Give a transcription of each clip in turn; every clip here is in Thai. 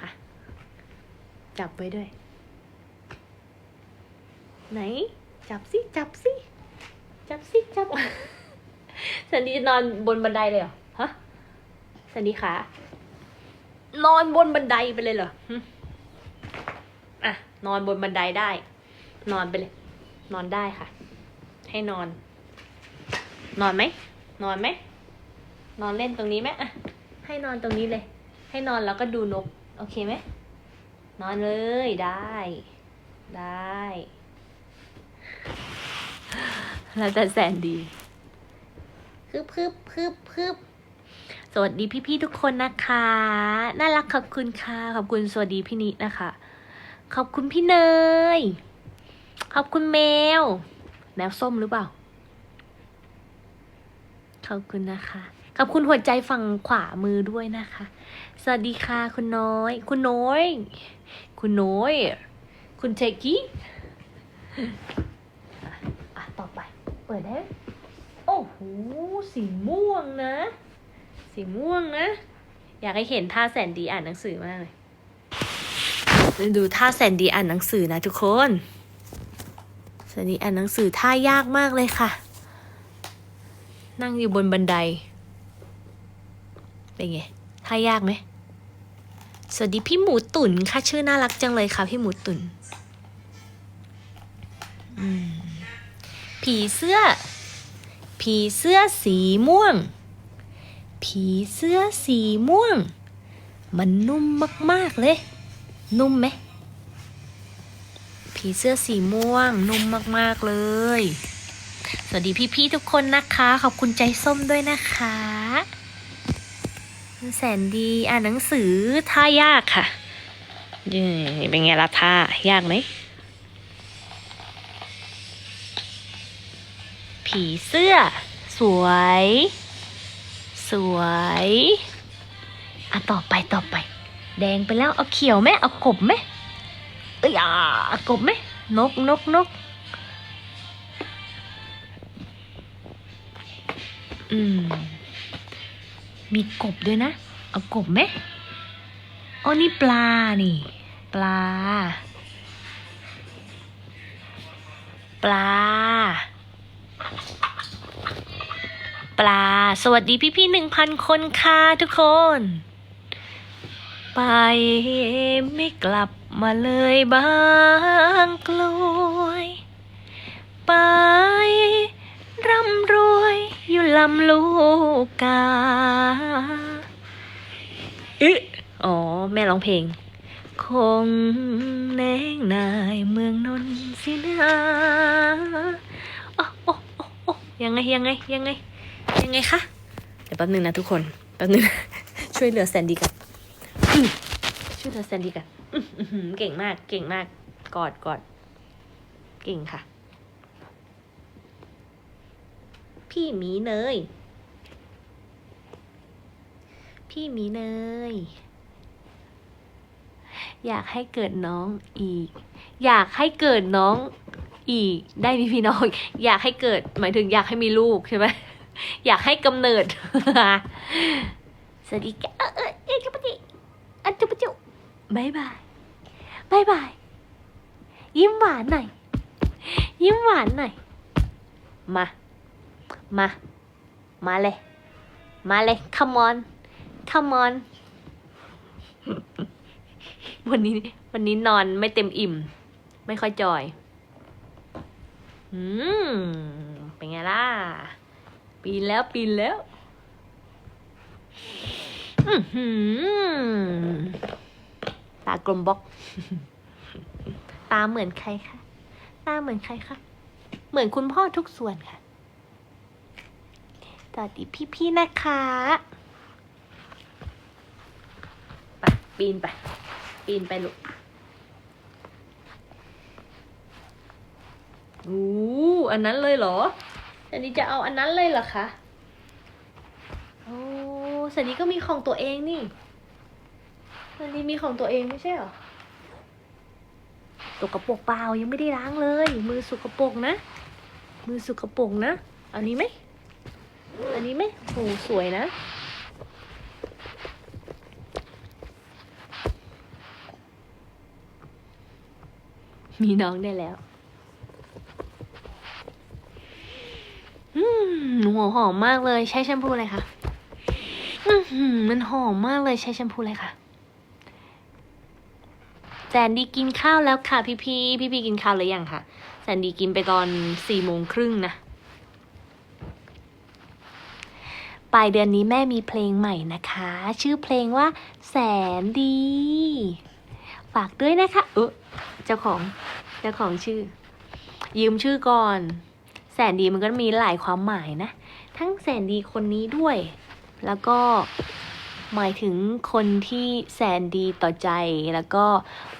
คะจับไว้ด้วย ไหน จับสิจับสิจับสิจับสันดีจะนอนบนบันไดเลยเหรอฮะสันดีขานอนบนบันไดไปเลยเหรออะ นอนบนบันไดได้ นอนไปเลย นอนได้ค่ะ ให้นอน นอนไหมนอนไหมนอนเล่นตรงนี้ไหมอะให้นอนตรงนี้เลย ให้นอนแล้วก็ดูนก โอเคไหม นอนเลยได้ ได้ แล้วแต่แสนดีพึบพึบพึบพึบสวัสดีพี่ๆทุกคนนะคะ น่ารักขอบคุณค่ะ ขอบคุณสวัสดีพี่นินะคะ ขอบคุณพี่เนย ขอบคุณแมว แมวส้มหรือเปล่า ขอบคุณนะคะ ขอบคุณหัวใจฝั่งขวามือด้วยนะคะ สวัสดีค่ะคุณน้อย คุณน้อย คุณน้อย คุณเทกี้อะต่อไป เปิดได้ โอ้โห สีม่วงนะ สีม่วงนะ อยากให้เห็นท่าแสนดีอ่านหนังสือมากเลยดูท่าแสนดีอ่านหนังสือนะทุกคนแสนดีอ่านหนังสือท่ายากมากเลยค่ะ นั่งอยู่บนบันได เป็นไงท่ายากไหมสวัสดีพี่หมูตุ๋นค่ะชื่อน่ารักจังเลยค่ะ พี่หมูตุ๋นผีเสื้อ ผีเสื้อสีม่วง ผีเสื้อสีม่วง มันนุ่มมากๆเลย นุ่มไหมผีเสื้อสีม่วง นุ่มมากๆเลย สวัสดีพี่ๆทุกคนนะคะ ขอบคุณใจส้มด้วยนะคะ แสนดีอ่านหนังสือท่ายากค่ะนี่เป็นไงล่ะท่ายากไหมผีเสื้อ สวย สวยอะต่อไปต่อไป แดงไปแล้วเอาเขียวไหมเอากบไหมเอ้ยอะเอากบไหมนกนกนกอืม มีกบด้วยนะ เอากบไหมอ๋อนี่ปลา นี่ ปลา ปลา ปลา สวัสดีพี่ๆหนึ่งพันคนค่ะทุกคน ไปไม่กลับมาเลยบางกลวย ไป ร่ำรวยอยู่ลำลูกกาอึอ๋อ แม่ร้องเพลง คงแนงนายเมืองนนสินะโอ้โอ้โอ้โอยังไงยังไงยังไง ยังไงคะเดี๋ยวแป๊บนึงนะทุกคน แป๊บนึง ช่วยเหลือแซนดี้กันช่วยเหลือแซนดี้กันเก่งมาก เก่งมาก กอดกอด เก่งค่ะ พี่หมีเนย พี่หมีเนย อยากให้เกิดน้องอีก อยากให้เกิดน้องอีก ได้มีพี่น้อง อยากให้เกิด หมายถึงอยากให้มีลูกใช่ไหมอยากให้กำเนิด สวัสดีค่ะเออเออเออจุ๊บจิอันจุ๊บจุ๊บบายบายบายบาย ยิ้มหวานหน่อย ยิ้มหวานหน่อย มา มา มาเลย มาเลย come on come on วันนี้ วันนี้นอนไม่เต็มอิ่ม ไม่ค่อยจอย อืม เป็นไงล่ะ ปีนแล้วปีนแล้ว อือหือตากลมบล็อก ตาเหมือนใครคะ ตาเหมือนใครคะ เหมือนคุณพ่อทุกส่วนค่ะ สวัสดีพี่ๆนะคะไปปีนไป ปีนไปลูกอู้อันนั้นเลยเหรอสันนี้จะเอาอันนั้นเลยเหรอคะโอ้สันนี้ก็มีของตัวเองนี่สันนี้มีของตัวเองไม่ใช่เหรอตกกระปรกเปล่ายังไม่ได้ล้างเลย มือสกปรกนะ มือสกปรกนะ เอานี้ไหม อันนี้ไหมโอ้สวยนะ มีน้องได้แล้วอืมหัวหอมมากเลยใช้แชมพูอะไรคะมันหอมมากเลยใช้แชมพูอะไรคะแสนดีกินข้าวแล้วค่ะพี่พีพี่พีกินข้าวหรือยังคะแสนดีกินไปตอนสี่โมงครึ่งนะ ปลายเดือนนี้แม่มีเพลงใหม่นะคะ ชื่อเพลงว่า แสนดี ฝากด้วยนะคะเออเจ้าของเจ้าของชื่อ ยืมชื่อก่อน แสนดีมันก็มีหลายความหมายนะ ทั้งแสนดีคนนี้ด้วย แล้วก็หมายถึงคนที่แสนดีต่อใจแล้วก็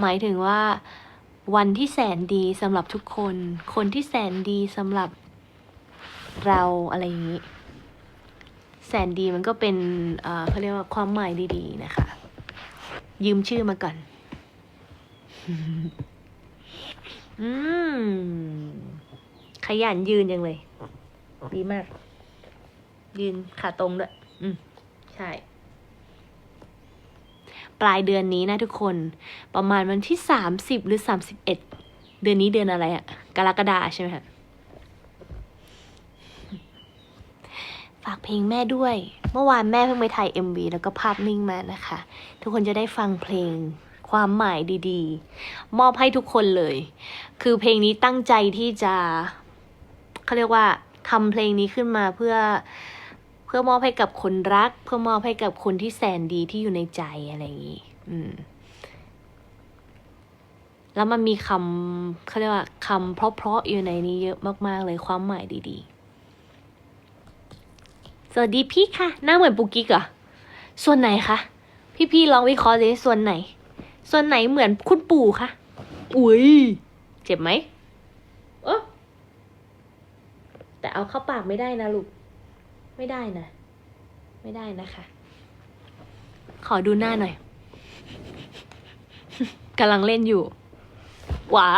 หมายถึงว่าวันที่แสนดีสำหรับทุกคน คนที่แสนดีสำหรับเราอะไรอย่างนี้ แสนดีมันก็เป็นเขาเรียกว่าความหมายดีๆนะคะ ยืมชื่อมาก่อน อืม ขยันยืนยังเลย ดีมาก ยืนขาตรงด้วย อืม ใช่ ปลายเดือนนี้นะทุกคน ประมาณวันที่สามสิบหรือสามสิบเอ็ด เดือนนี้เดือนอะไรอะกรกฎาใช่ไหมคะ ฝากเพลงแม่ด้วย เมื่อวานแม่เพิ่งไปถ่าย MV แล้วก็ภาพนิ่งมานะคะ ทุกคนจะได้ฟังเพลงความหมายดีๆ มอบให้ทุกคนเลย คือเพลงนี้ตั้งใจที่จะเขาเรียกว่าทำเพลงนี้ขึ้นมาเพื่อเพื่อมอบให้กับคนรัก เพื่อมอบให้กับคนที่แสนดีที่อยู่ในใจอะไรอย่างนี้ อืม แล้วมันมีคำเขาเรียกว่าคำเพราะๆอยู่ในนี้เยอะมากๆเลยความหมายดีๆ สวัสดีพี่ค่ะ หน้าเหมือนปุกกิ๊กเหรอ ส่วนไหนคะ พี่ๆลองวิเคราะห์สิส่วนไหน ส่วนไหนเหมือนคุณปู่คะ อุ้ย เจ็บไหมเออแต่เอาเข้าปากไม่ได้นะลูก ไม่ได้นะ ไม่ได้นะคะ ขอดูหน้าหน่อย กำลังเล่นอยู่ ว้า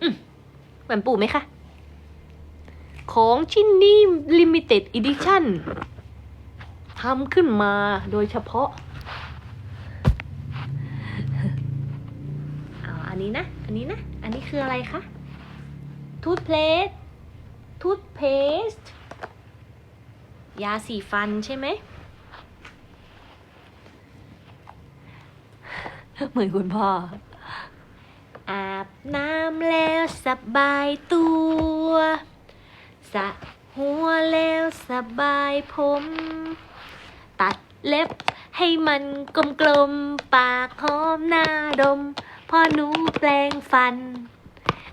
อืมเหมือนปู่ไหมคะ ของชิ้นนี้ Limited Edition ทำขึ้นมาโดยเฉพาะเอาอันนี้นะ อันนี้นะ อันนี้คืออะไรคะทูธเพลสทูธเพสต์ยาสีฟันใช่ไหม เหมือนคุณพ่อ อาบน้ำแล้วสบายตัว สระหัวแล้วสบายผม ตัดเล็บให้มันกลมๆ ปากหอมหน้าดม พอหนูแปลงฟัน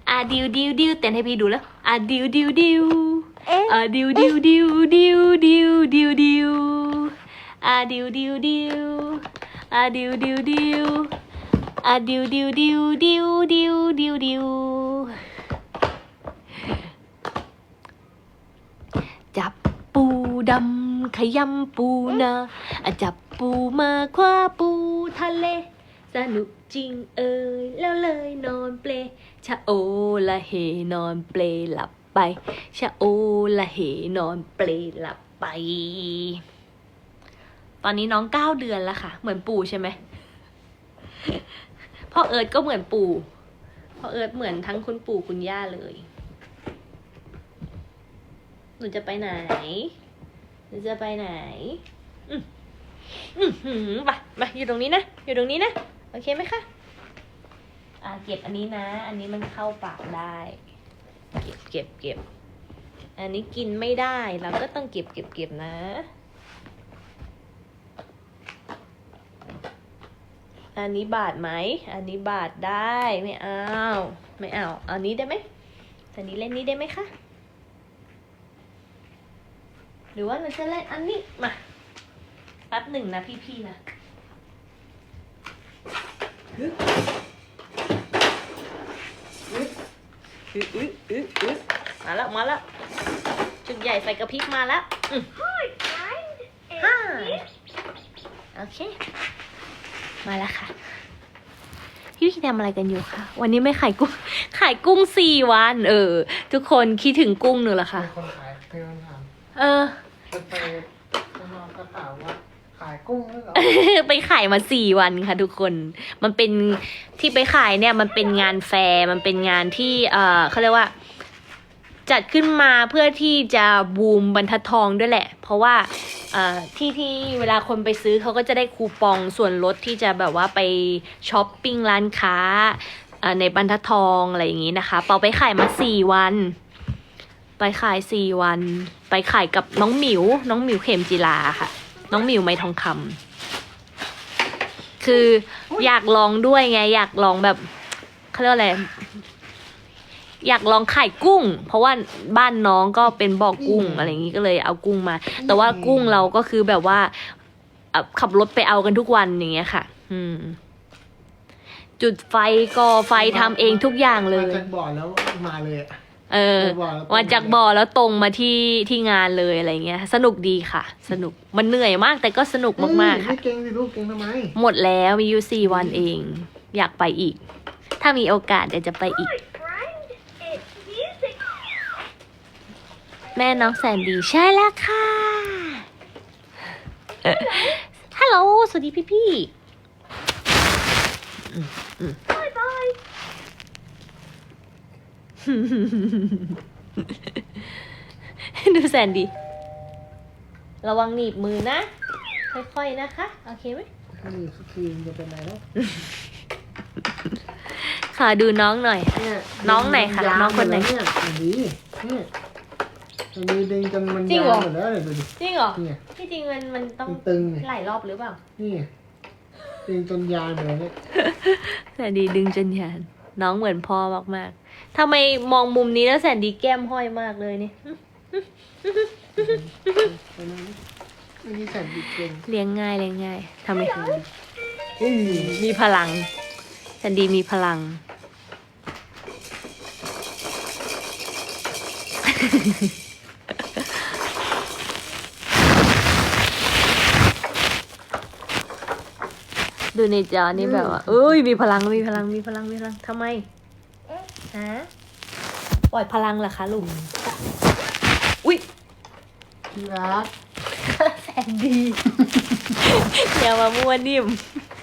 อะดิวดิวดิวเต้นให้พี่ดูแล้วอะดิวดิวดิวเอ๊ะอะดิวดิวดิวดิวดิวดิวดิวอะดิวดิวดิวอะดิวดิวดิวอะดิวดิวดิวดิวดิวดิวดิวจับปู ดำขยำปูนาะจับปูมาคว้าปูทะเล สนุกจริงเอ่ยแล้วเลยนอนเปลชะโอละเหนอนเปลหลับไป ชะโอละเหนอนเปลหลับไป ตอนนี้น้องเก้าเดือนแล้วค่ะ เหมือนปู่ใช่ไหมพ่อเอิร์ดก็เหมือนปู่พ่อเอิร์ดเหมือนทั้งคุณปู่คุณย่าเลย หนูจะไปไหน จะไปไหนอืมอืมหืมไปมาอยู่ตรงนี้นะ อยู่ตรงนี้นะ โอเคไหมคะ อ่าเก็บอันนี้นะ อันนี้มันเข้าปากได้ เก็บเก็บเก็บ อันนี้กินไม่ได้ เราก็ต้องเก็บเก็บเก็บนะอันนี้บาดไหม อันนี้บาดได้ ไม่เอา ไม่เอาเอานี้ได้ไหม อันนี้เล่นนี้ได้ไหมคะ หรือว่าเราจะเล่นอันนี้มาแป๊บหนึ่งนะพี่ๆนะอึ๊อึ๊อึ๊อึ๊มาแล้วมาแล้วจุดใหญ่ไฟกระพริบมาแล้วอืมฮ่าโอเค มาแล้วค่ะ พี่พี่ทำอะไรกันอยู่คะวันนี้ไม่ขายกุ้ง ขายกุ้งสี่วัน เออ ทุกคนคิดถึงกุ้งหนูเหรอคะคนขายมีคนถามเออ ไปข้างนอกก็ถาว่าขายกุ้งด้วยเหรอไปขายมาสี่วันค่ะทุกคน มันเป็นที่ไปขายเนี่ยมันเป็นงานแฟร์ มันเป็นงานที่เออเขาเรียกว่า จัดขึ้นมาเพื่อที่จะบูมบรรทัดทองด้วยแหละ เพราะว่าที่ที่เวลาคนไปซื้อเขาก็จะได้คูปองส่วนลดที่จะแบบว่าไปช้อปปิ้งร้านค้าในบรรทัดทองอะไรอย่างนี้นะคะ เปาไปขายมาสี่วัน ไปขายสี่วัน ไปขายกับน้องหมิว น้องหมิวเข็มจีลาค่ะ น้องหมิวไม้ทองคำคืออยากลองด้วยไง อยากลองแบบเขาเรียกว่าอะไรอยากลองขายกุ้ง เพราะว่าบ้านน้องก็เป็นบ่อกุ้งอะไรอย่างนี้ก็เลยเอากุ้งมา แต่ว่ากุ้งเราก็คือแบบว่าเอ่อขับรถไปเอากันทุกวันอย่างเงี้ยค่ะ อืม จุดไฟก่อไฟทำเองทุกอย่างเลยมาจากบ่อแล้วมาเลยอะ เออไปบ่อแล้วมาจากบ่อแล้วตรงมาที่ที่งานเลยอะไรเงี้ย สนุกดีค่ะ สนุกมันเหนื่อยมากแต่ก็สนุกมากๆเฮ้ค่ะยไม่เก่งสิลูกเก่งทำไมหมดแล้วมีอยู่สี่วันเอง อยากไปอีก ถ้ามีโอกาสเดี๋ยวจะไปอีก It's music. แม่น้องแสนดีใช่แล้วค่ะฮัลโหลสวัสดีพี่พี่ ดูแสนดี ระวังหนีบมือนะ ค่อยๆนะคะ โอเคไหมนี่สกรีนจะเป็นไรแล้วขอดูน้องหน่อย เนี่ยน้องไหนคะยาวน้องคนไหนมดแล้วเนี่ยอันนี้เนี่ยอันนี้ดึงจนมันจริงยาเหรอ วหมดแล้วเลยดูดิ จริงเหรอ เนี่ย ที่จริงมันมันต้องมันตึงไงหลายรอบหรือเปล่า นี่ดึงจนยาวหมดแล้วเนี่ยแสนดีดึงจนยานน้องเหมือนพ่อมากๆ ทำไมมองมุมนี้แล้วแสนดีแก้มห้อยมากเลยนี่อันนี้อันนี้แสนดีเก่งเลี้ยงง่ายเลี้ยงง่ายทำไมอืมมีพลังแสนดีมีพลัง ดูในจอนี่แบบว่าเอ้ยมีพลังมีพลังมีพลังมีพลังทำไม ฮะปล่อยพลังเหรอคะลุงอุ้ยที่รักแสนดีอย่ามามั่วนิ่ม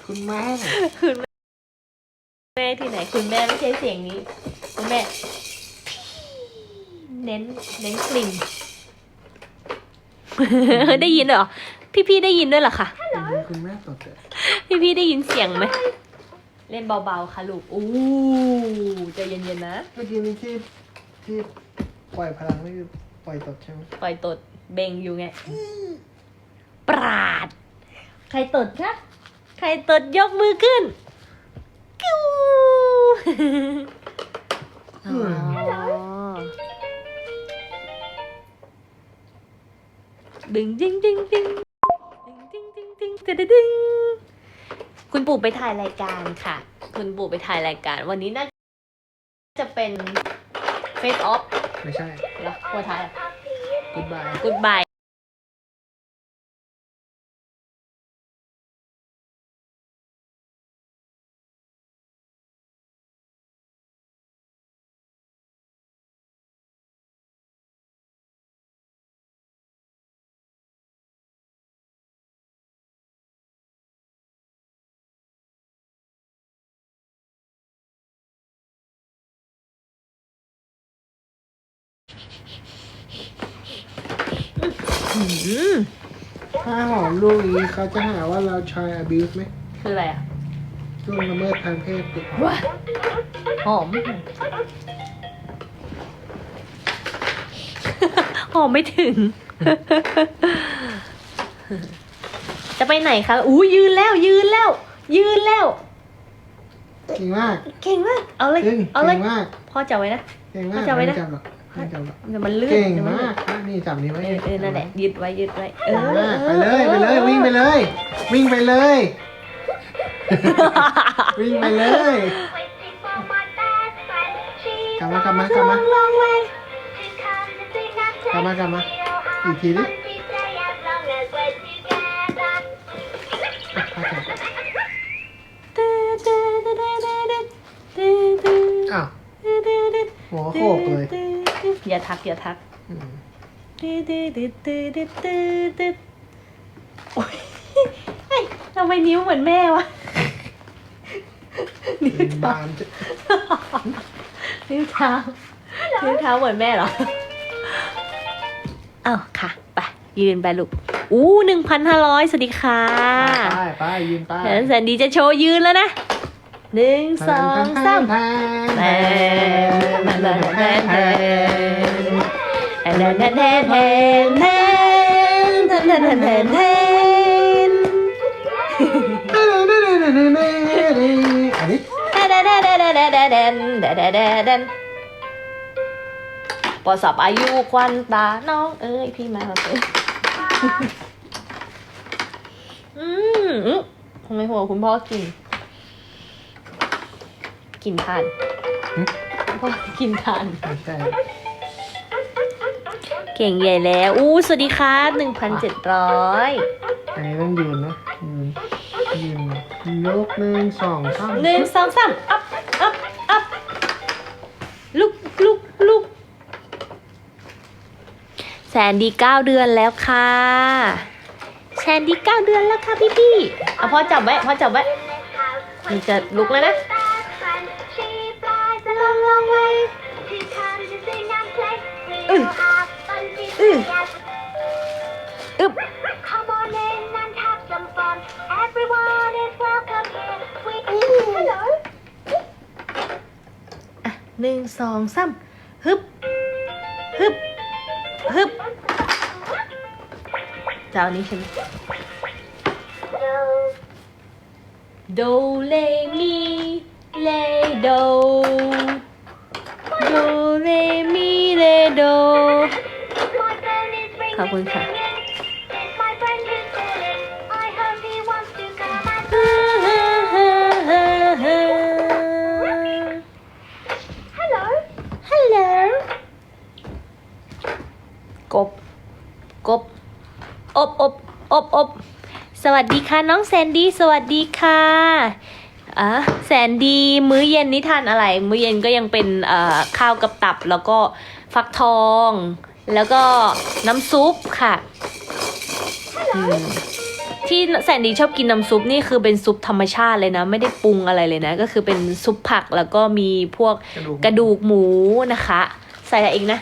คุณแม่คุณแม่ที่ไหน คุณแม่ไม่ใช่เสียงนี้ คุณแม่ เน้นเน้นกลิ่นได้ยินเหรอ พี่ๆได้ยินด้วยเหรอคะคุณแม่ตดเลยพี่ๆได้ยินเสียงไหม เล่นเบาๆค่ะลูกอู้ใจเย็นๆนะ เมื่อกี้นี้ที่ที่ปล่อยพลังไม่คือปล่อยตดใช่ไหมปล่อยตดเบงอยู่ไงปราด ใครตดคะใครตดยกมือขึ้นกิ้วอ๋อดึงดึงดึงดึงดึงดึงดึงดึงดึงดึง คุณปู่ไปถ่ายรายการค่ะ คุณปู่ไปถ่ายรายการ วันนี้น่าจะเป็น Face Off ไม่ใช่เหรอหัวท้ายกูดบาย ถ้าหอมลูกนี้เขาจะหาว่าเราชาย abuse ไหมคืออะไรอะช่วงละเมิดทางเพศติดว้าหอม หอมไม่ถึง จะไปไหนคะอู้ยืนแล้วยืนแล้ว ยืนแล้ว เก่งมากเก่งมาก เอาเลย เก่งเอาเลยเก่งมากพ่อจับไว้นะ เก่งมากเขาจับไว้นะไม่จับหรอก ไม่จับหรอกเดี๋ยวมันลื่นเก่งดี๋ยวนมาลื่นกนี่จับนี้ไว้เออเออนั่นแหละยึดไว้ยึดไว้เอเก่งอมากไปเลยไปเลยวิ่งไปเลย วิ่งไปเลย วิ่งไปเลย Waiting for my best friend. She's กลับมากลับมากลับมา long way to come to sing and กลับ อย่าทักอย่าทักดื้อดื้อดื้อดื้อดื้อดื้อดื้อโอ้ยเฮ้ยทำไมนิ้วเหมือนแม่วะ นิ้วเท้า นิ้วเท้า นิ้วเท้าเหมือนแม่เหรอ เอ้าค่ะ ไป ยืนไปลูก อู้หนึ่งพันห้าร้อยสวัสดีค่ะ ไปไปยืนไปแซนดี้จะโชว์ยืนแล้วนะ หนึ่งสองสามแทนแทนแทนแทนแทนแทนแทนแทนแทนแทนอันนี้ปอสับอายุควันตา น้องเอ้ยพี่มาเลยอืมทำไมหัวคุณพ่อกิน กินทานพ่อกินทานไม่ใช่เก่งใหญ่แล้ว อู้สวัสดีค่ะหนึ่งพันเจ็ดร้อยอันนี้ต้องยืนนะยืนยืนยกหนึ่งสองสามหนึ่งสองสามอัพอัพอัพลุกลุกลุกแสนดีเก้าเดือนแล้วค่ะ แสนดีเก้าเดือนแล้วค่ะพี่พี่ๆเอาพ่อจับไว้พ่อจับไว้ In this house, มันจะลุกแล้วนะ อึบ Come on in and have some fun. Everyone is welcome here. We hello. อะหนึ่งสองสามฮึบ ฮึบ ฮึบจะเอานี้ใช่ไหม So โดเลมีเลโดโด โด my phone is ringing. ขอบคุณค่ะ ringing. It's my friend who's calling. I hope he wants to come and hello. ฮัลโหลกบ กบ อบอบอบอบสวัสดีค่ะน้องแซนดี้ สวัสดีค่ะอะแซนดี้มื้อเย็นนี่ทานอะไร มื้อเย็นก็ยังเป็นเอ่อข้าวกับตับแล้วก็ ฟักทอง แล้วก็น้ำซุปค่ะอืมที่แซนดี้ชอบกินน้ำซุปนี่คือเป็นซุปธรรมชาติเลยนะ ไม่ได้ปรุงอะไรเลยนะ ก็คือเป็นซุปผักแล้วก็มีพวกกระดูกกระดูกหมูนะคะ ใส่อะไรอีกนะ